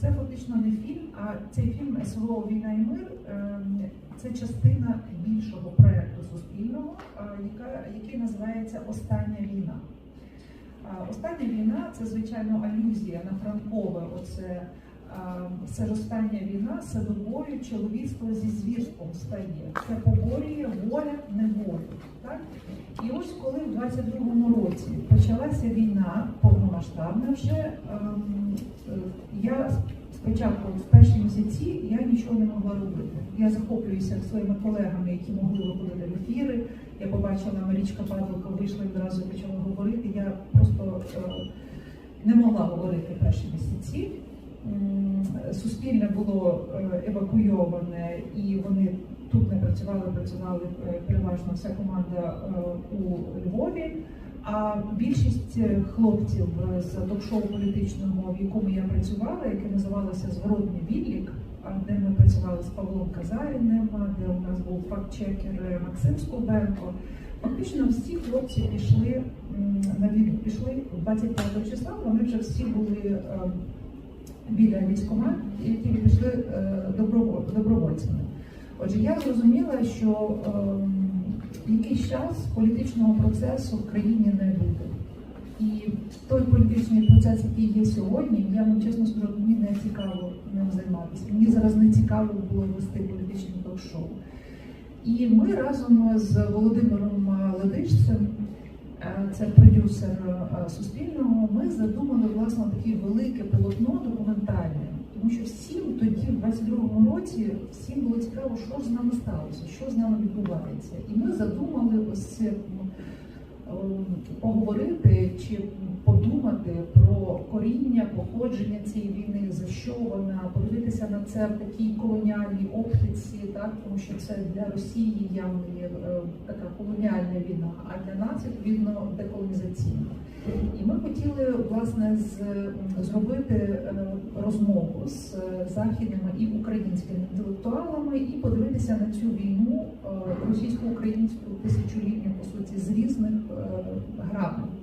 Це фактично не фільм, а цей фільм СВО Війна і мир ем, це частина більшого проєкту суспільного, який називається Остання війна. Остання війна це звичайно алюзія на Франкове. Оце а, це остання війна, садовою чоловіцтво зі звірством стає. Це поборює воля неволю. Так? І ось коли в 22-му році почалася війна повномасштабна, вже ем, е, я спочатку в перші місяці я нічого не могла робити. Я захоплююся своїми колегами, які могли виходити в ефіри. Я побачила Марічка Павлика, вийшла і одразу почала говорити. Я просто е, не могла говорити перші місяці. Суспільне було е, евакуйоване, і вони тут не працювали, працювали е, переважно вся команда е, у Львові. А більшість хлопців з ток-шоу політичного, в якому я працювала, яке називалося Зворотний відлік, де ми працювали з Павлом Казаріним, де у нас був фактчекер Максим Скобенко. Фактично всі хлопці пішли на війну, пішли 25 числа. Вони вже всі були біля військомат, які пішли е, добровольцями. Отже, я зрозуміла, що ем, якийсь час політичного процесу в країні не буде. І той політичний процес, який є сьогодні, я вам чесно скажу, мені не цікаво ним займатися. Мені зараз не цікаво було вести політичне ток-шоу. І ми разом з Володимиром Ледишцем, е, це продюсер е, Суспільного, ми задумали власне таке велике полотно документальне. Тому що всім тоді, в 22-му році, всім було цікаво, що ж з нами сталося, що з нами відбувається. І ми задумали ось це, ем, поговорити чи подумати про коріння, походження цієї війни, за що вона, подивитися на це в такій колоніальній оптиці, так тому що це для Росії явно є е, така колоніальна війна, а для нас відповідно деколонізаційна. І ми хотіли власне з, зробити е, розмову з е, західними і українськими інтелектуалами і подивитися на цю війну російсько-українську тисячолітню по суті з різних граней.